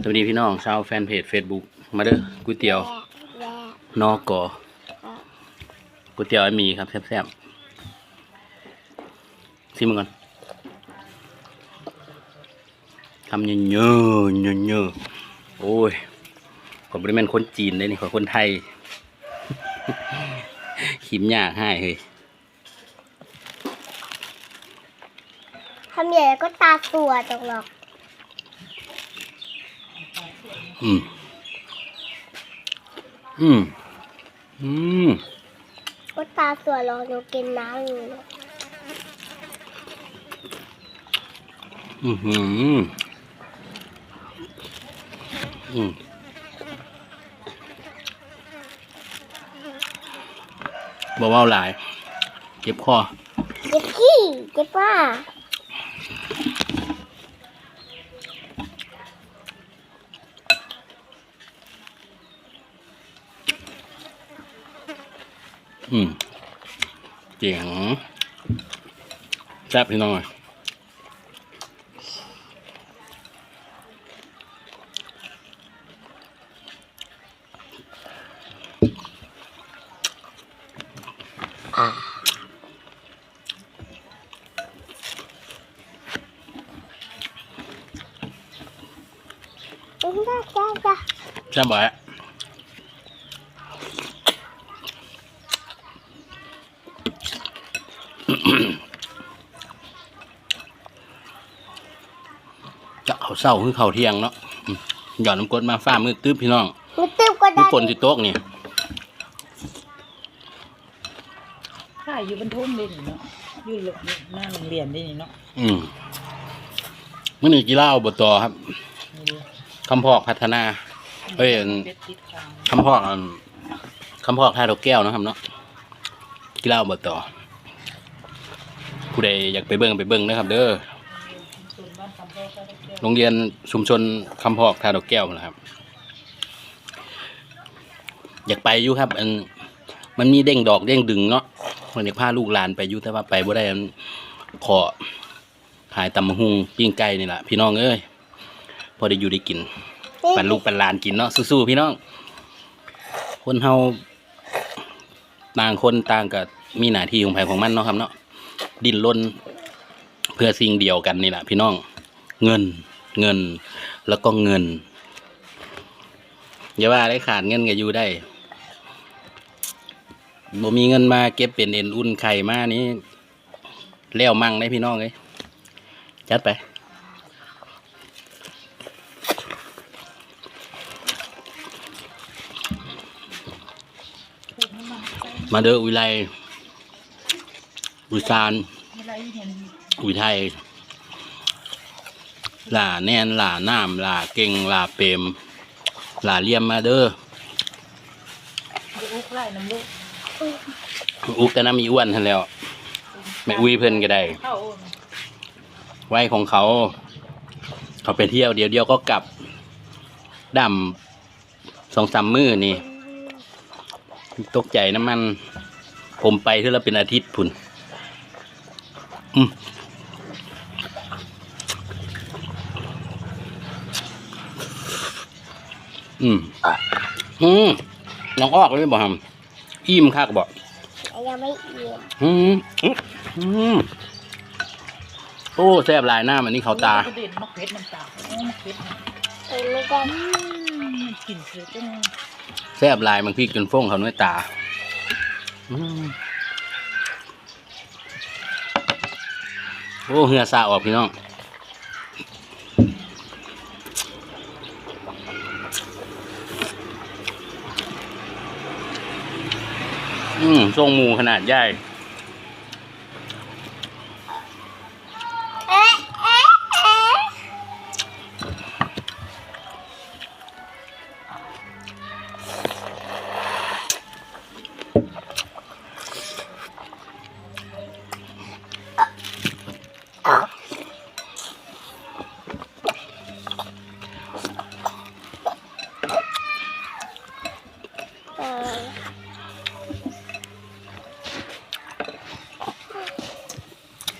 สวัสดีพี่น้องชาวแฟนเพจ Facebook มาเด้อก๋วยเตี๋ยวนอกอก๋วยเตี๋ยวไอ้หมีครับแซ่บๆชิมมันก่อนทำเยอะๆเยอะๆโอ้ยผมไม่ได้เป็นคนจีนเลยนี่ขอยคนไทย ขิมยากให้เฮ้ยทำใหญ่ก็ตาตัวตกหรอก อืม อืม อืมก็ตาตัวรอหนูกินน้ำอยู่นะอือหืออืมบอกว่าหลาย เจ็บคอ เจ็บขี้เจ็บว่า อืมเจ๋งแซ่บพี่น้องอืมได้ได้ได้ แซ่บบ่อย จะเขาเศร้าคือเขาเที่ยงเนาะอืมหย่อนน้ำกรดมาฟ้ามือตึ๊บพี่น้องไม่ตื้มก็มีได้ฝนที่โต๊ะนี่ข้าอยู่บนทุ่งเลยนี่เนาะอยู่หลบหน้าโรงเรียนได้นี่เนาะอืมมื่อนี้กีฬาอบตครับนี่ดูคำพอกพัฒนาเอ้ยอันเป็ดติดฟางคำพอกอันคำพอกท่าดอกแก้วนะครับเนาะกีฬาอบต ผู้ใดอยากไปเบิ้งไปเบิ้งนะครับ เด้อโรงเรียนชุมชนคำพอกท่าดอกแก้วนะครับ อยากไปอยู่ครับอันมันมีเด้งดอกเด้งดึงเนาะวันนี้พาลูกหลานไปอยู่แต่ว่าไปบ่ได้ขอขายตำมะฮุงปิ้งไก่นี่แหละพี่น้องเอ้ยพอได้อยู่ได้กินปันลูกปันหลานกินเนาะสู้ๆพี่น้อง คนเฮาต่างคนต่างกับมีหน้าที่ของไผของมันเนาะครับเนาะ ดิ้นรนเพื่อสิ่งเดียวกันนี่แหละพี่น้อง เงินเงินแล้วก็เงินอย่าว่าได้ขาดเงินก็อยู่ได้บ่มีเงินมาเก็บเป็นเอ็นอุ่นไข่มานี้แล้วมั่งได้พี่น้องเลยจัดไปพูดให้มันไปมาเด้อวิไล วิสานอีเห็นวิไทยหล่าแนนหล่าน้ำหล่าเก่งหล่าเปรมหล่าเลี่ยมมาเด้อดูอุกไล่น้ำลูกอุกแต่น้ำมีอ้วนทันแล้วไม่อุ้ยเพิ่นก็ได้เข้าไว้ของเขา เขาไปเที่ยวเดียวเดียวก็กลับดำสองสามมือนี่ ตกใจน้ำมัน ผมไปเท่าละเป็นอาทิตย์พุ่น อืมอืม อืมน้องออกเลยบอกฮัมอิ่มคักบอกยังไม่เอี่ยมอืมอืมโอ้แซ่บหลายหน้ามันนี่เขาตาเด่นมะเขือน้ำตาลโอ้มะเขือเองไม่ได้อืมกลิ่นเขือจังแซ่บหลายมันพริกจนฟ้องเขาด้วยตา อืม โอ้เหือซาออกพี่น้องอืมทรงมูขนาดใหญ่